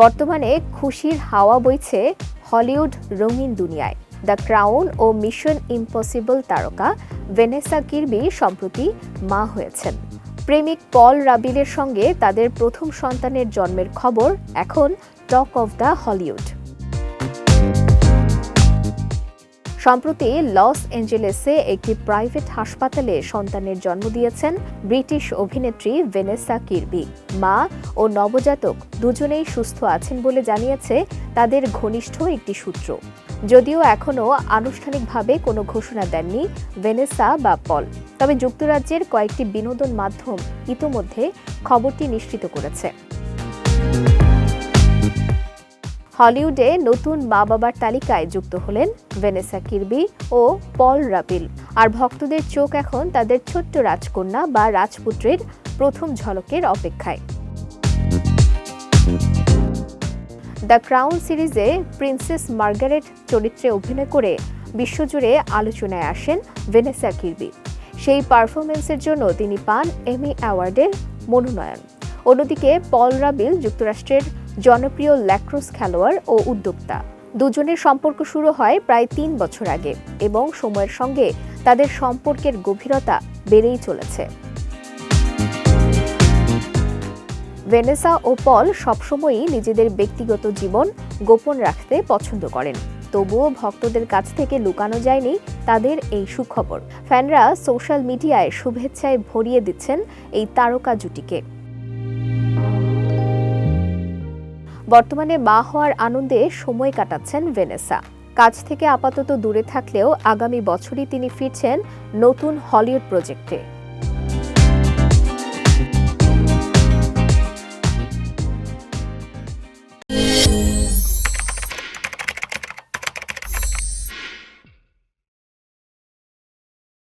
বর্তমানে খুশির হাওয়া বইছে হলিউড রঙিন দুনিয়ায়। দ্য ক্রাউন ও মিশন ইম্পসিবল তারকা ভেনেসা কির্বি সম্প্রতি মা হয়েছেন। প্রেমিক পল রাবিলের সঙ্গে তাদের প্রথম সন্তানের জন্মের খবর এখন টক অব দ্য হলিউড। সম্প্রতি লস অ্যাঞ্জেলেসে একটি প্রাইভেট হাসপাতালে সন্তানের জন্ম দিয়েছেন ব্রিটিশ অভিনেত্রী ভেনেসা কিরবি। মা ও নবজাতক দুজনেই সুস্থ আছেন বলে জানিয়েছে তাদের ঘনিষ্ঠ একটি সূত্র। যদিও এখনও আনুষ্ঠানিকভাবে কোনো ঘোষণা দেননি ভেনেসা বা পল। তবে যুক্তরাজ্যের কয়েকটি বিনোদন মাধ্যম ইতোমধ্যে খবরটি নিশ্চিত করেছে। হলিউডে নতুন মা বাবার তালিকায় যুক্ত হলেন ভেনেসা কিরবি ও পল রাপিল আর ভক্তদের চোখ এখন তাদের ছোট্ট রাজকন্যা বা রাজপুত্রের প্রথম ঝলকের অপেক্ষায়। দ্য ক্রাউন সিরিজে প্রিন্সেস মার্গারেট চরিত্রে অভিনয় করে বিশ্বজুড়ে আলোচনায় আসেন ভেনেসা কিরবি। সেই পারফরমেন্সের জন্য তিনি পান এমি অ্যাওয়ার্ডের মনোনয়ন। অন্যদিকে পল রাবিল যুক্তরাষ্ট্রের জনপ্রিয় ল্যাক্রোস খেলোয়াড় ও উদ্যোক্তা। দুজনের সম্পর্ক শুরু হয় প্রায় তিন বছর আগে এবং সময়ের সঙ্গে তাদের সম্পর্কের গভীরতা বেড়েই চলেছে। ভেনেসা ও পল সবসময়ই নিজেদের ব্যক্তিগত জীবন গোপন রাখতে পছন্দ করেন। তবুও ভক্তদের কাছ থেকে লুকানো যায়নি তাদের এই সুখবর। ফ্যানরা সোশ্যাল মিডিয়ায় শুভেচ্ছায় ভরিয়ে দিচ্ছেন এই তারকা জুটিকে। বর্তমানে মা হওয়ার আনন্দে সময় কাটাচ্ছেন ভেনেসা। কাজ থেকে আপাতত দূরে থাকলেও আগামী বছরই তিনি ফিরছেন নতুন হলিউড প্রজেক্টে।